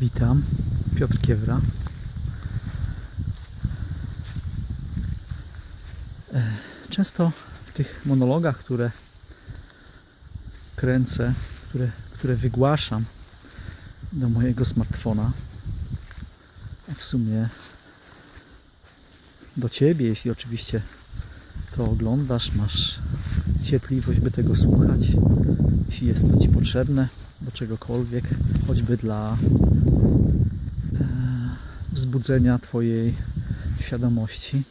Witam, Piotr Kiewra. E, Często w tych monologach, które kręcę, które, które wygłaszam do mojego smartfona, a w sumie do Ciebie, jeśli oczywiście to oglądasz, masz cierpliwość, by tego słuchać, jeśli jest to Ci potrzebne do czegokolwiek, choćby dla e, wzbudzenia Twojej świadomości,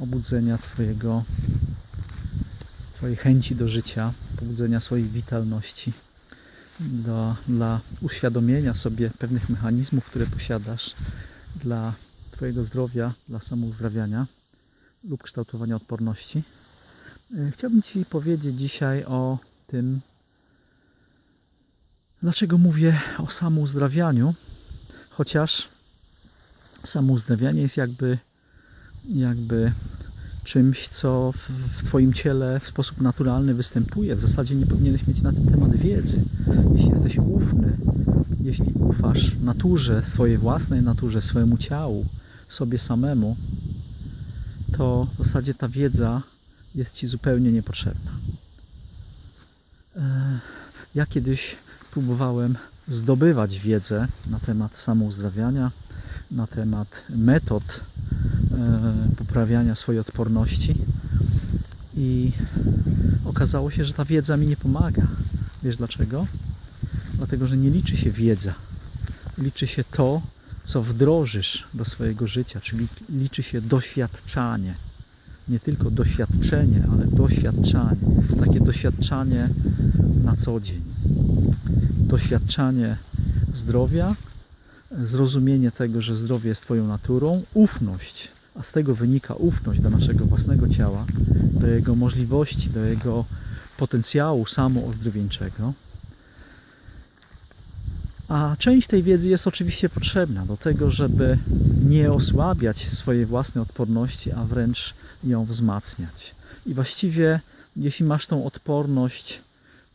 obudzenia Twojego, Twojej chęci do życia, pobudzenia swojej witalności, dla uświadomienia sobie pewnych mechanizmów, które posiadasz, dla Twojego zdrowia, dla samouzdrawiania lub kształtowania odporności. E, Chciałbym Ci powiedzieć dzisiaj o tym, dlaczego mówię o samouzdrawianiu, chociaż samouzdrawianie jest jakby, jakby czymś, co w, w Twoim ciele w sposób naturalny występuje. W zasadzie nie powinieneś mieć na ten temat wiedzy. Jeśli jesteś ufny, jeśli ufasz naturze, swojej własnej naturze, swojemu ciału, sobie samemu, to w zasadzie ta wiedza jest Ci zupełnie niepotrzebna. E, Ja kiedyś próbowałem zdobywać wiedzę na temat samouzdrawiania, na temat metod e, poprawiania swojej odporności i okazało się, że ta wiedza mi nie pomaga. Wiesz dlaczego? Dlatego, że nie liczy się wiedza. Liczy się to, co wdrożysz do swojego życia, czyli liczy się doświadczanie. Nie tylko doświadczenie, ale doświadczanie. Takie doświadczanie na co dzień. Doświadczanie zdrowia, zrozumienie tego, że zdrowie jest Twoją naturą, ufność, a z tego wynika ufność do naszego własnego ciała, do jego możliwości, do jego potencjału samoozdrowieńczego. A część tej wiedzy jest oczywiście potrzebna do tego, żeby nie osłabiać swojej własnej odporności, a wręcz ją wzmacniać. I właściwie, jeśli masz tą odporność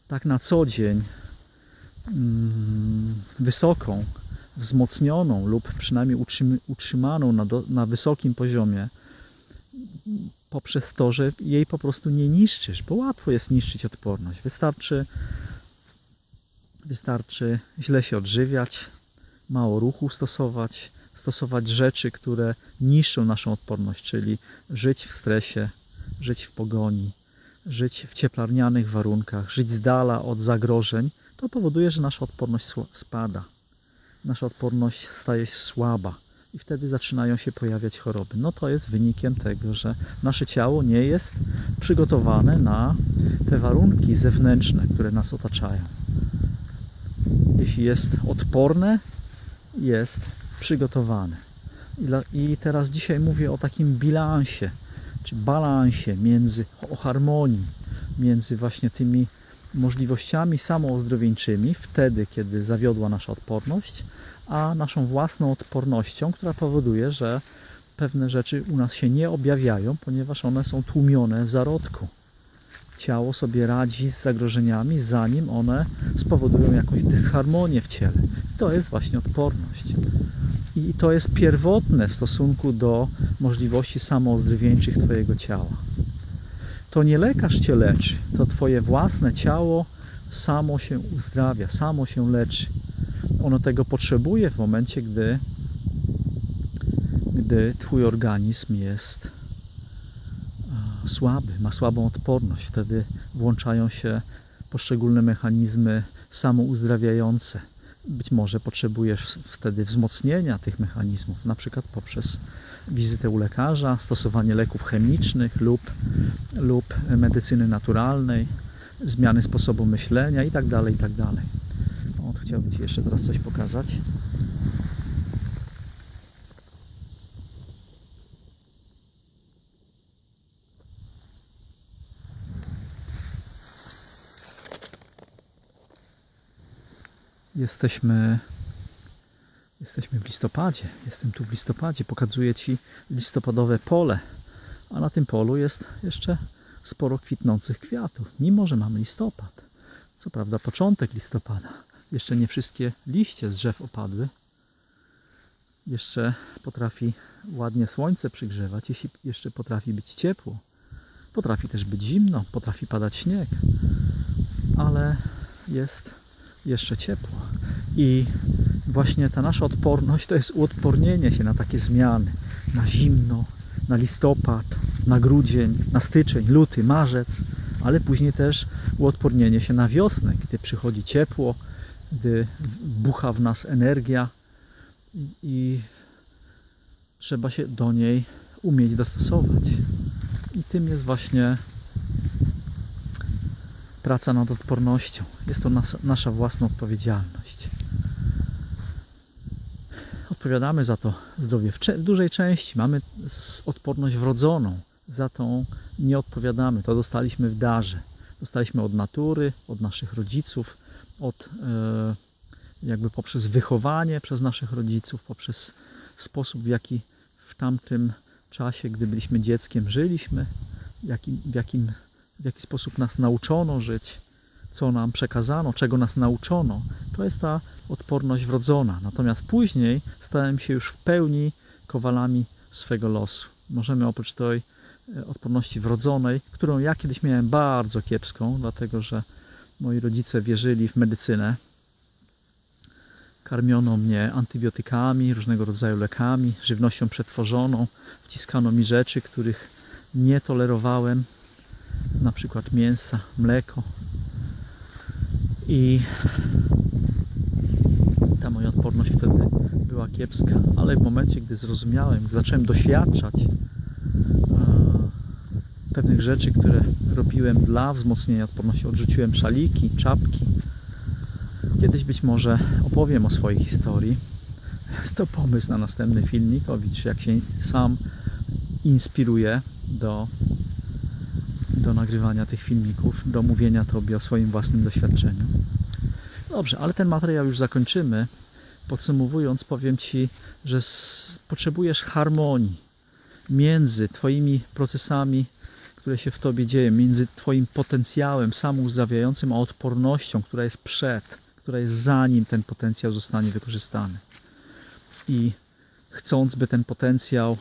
tak na co dzień, mm, wysoką, wzmocnioną lub przynajmniej utrzym- utrzymaną na, do, na wysokim poziomie, poprzez to, że jej po prostu nie niszczysz, bo łatwo jest niszczyć odporność. Wystarczy, wystarczy źle się odżywiać, mało ruchu stosować, stosować rzeczy, które niszczą naszą odporność, czyli żyć w stresie, żyć w pogoni, żyć w cieplarnianych warunkach, żyć z dala od zagrożeń, to powoduje, że nasza odporność spada. Nasza odporność staje się słaba i wtedy zaczynają się pojawiać choroby. No to jest wynikiem tego, że nasze ciało nie jest przygotowane na te warunki zewnętrzne, które nas otaczają. Jest odporne, jest przygotowane. I teraz dzisiaj mówię o takim bilansie, czy balansie między, o harmonii między właśnie tymi możliwościami samoozdrowieńczymi, wtedy, kiedy zawiodła nasza odporność, a naszą własną odpornością, która powoduje, że pewne rzeczy u nas się nie objawiają, ponieważ one są tłumione w zarodku. Ciało sobie radzi z zagrożeniami, zanim one spowodują jakąś dysharmonię w ciele. To jest właśnie odporność. I to jest pierwotne w stosunku do możliwości samoozdrowieńczych Twojego ciała. To nie lekarz Cię leczy, to Twoje własne ciało samo się uzdrawia, samo się leczy. Ono tego potrzebuje w momencie, gdy, gdy Twój organizm jest słaby, ma słabą odporność. Wtedy włączają się poszczególne mechanizmy samouzdrawiające. Być może potrzebujesz wtedy wzmocnienia tych mechanizmów, na przykład poprzez wizytę u lekarza, stosowanie leków chemicznych lub, lub medycyny naturalnej, zmiany sposobu myślenia itd. itd. O, tu chciałbym Ci jeszcze teraz coś pokazać. Jesteśmy, jesteśmy w listopadzie. Jestem tu w listopadzie. Pokazuję Ci listopadowe pole. A na tym polu jest jeszcze sporo kwitnących kwiatów, mimo że mamy listopad. Co prawda początek listopada. Jeszcze nie wszystkie liście z drzew opadły. Jeszcze potrafi ładnie słońce przygrzewać, jeśli jeszcze potrafi być ciepło. Potrafi też być zimno, potrafi padać śnieg, ale jest jeszcze ciepło. I właśnie ta nasza odporność to jest uodpornienie się na takie zmiany, na zimno, na listopad, na grudzień, na styczeń, luty, marzec, ale później też uodpornienie się na wiosnę, gdy przychodzi ciepło, gdy bucha w nas energia i, trzeba się do niej umieć dostosować. I tym jest właśnie praca nad odpornością. Jest to nas, nasza własna odpowiedzialność. Odpowiadamy za to zdrowie w, w dużej części. Mamy odporność wrodzoną. Za tą nie odpowiadamy. To dostaliśmy w darze. Dostaliśmy od natury, od naszych rodziców, od e, jakby poprzez wychowanie przez naszych rodziców, poprzez sposób, w jaki w tamtym czasie, gdy byliśmy dzieckiem, żyliśmy, w jakim, w jaki sposób nas nauczono żyć, co nam przekazano, czego nas nauczono. To jest ta odporność wrodzona. Natomiast później stałem się już w pełni kowalami swego losu. Możemy oprócz tej e, odporności wrodzonej, którą ja kiedyś miałem bardzo kiepską, dlatego że moi rodzice wierzyli w medycynę. Karmiono mnie antybiotykami, różnego rodzaju lekami, żywnością przetworzoną. Wciskano mi rzeczy, których nie tolerowałem, na przykład mięsa, mleko. I ta moja odporność wtedy była kiepska, ale w momencie, gdy zrozumiałem, gdy zacząłem doświadczać e, pewnych rzeczy, które robiłem dla wzmocnienia odporności, odrzuciłem szaliki, czapki. Kiedyś być może opowiem o swojej historii. Jest to pomysł na następny filmik, o jak się sam inspiruję do, do nagrywania tych filmików, do mówienia Tobie o swoim własnym doświadczeniu. Dobrze, ale ten materiał już zakończymy. Podsumowując, powiem Ci, że potrzebujesz harmonii między Twoimi procesami, które się w Tobie dzieją, między Twoim potencjałem samouzdrawiającym, a odpornością, która jest przed, która jest zanim ten potencjał zostanie wykorzystany. I chcąc, by ten potencjał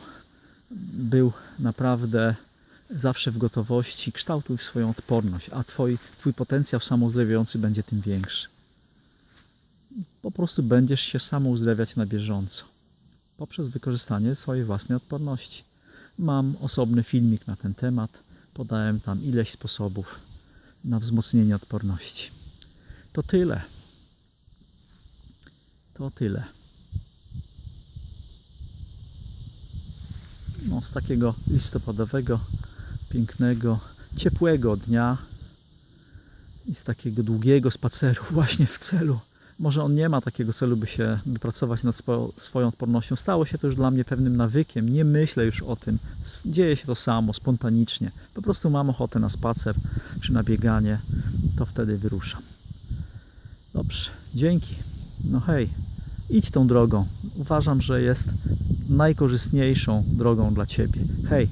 był naprawdę zawsze w gotowości, kształtuj swoją odporność, a twoi, Twój potencjał samouzdrawiający będzie tym większy. Po prostu będziesz się samouzdrawiać na bieżąco poprzez wykorzystanie swojej własnej odporności. Mam osobny filmik na ten temat. Podałem tam ileś sposobów na wzmocnienie odporności. To tyle. To tyle. No, z takiego listopadowego, pięknego, ciepłego dnia i z takiego długiego spaceru właśnie w celu. Może on nie ma takiego celu, by się by pracować nad swo, swoją odpornością. Stało się to już dla mnie pewnym nawykiem. Nie myślę już o tym. Dzieje się to samo, spontanicznie. Po prostu mam ochotę na spacer czy na bieganie, to wtedy wyruszam. Dobrze, dzięki. No hej, idź tą drogą. Uważam, że jest najkorzystniejszą drogą dla Ciebie. Hej,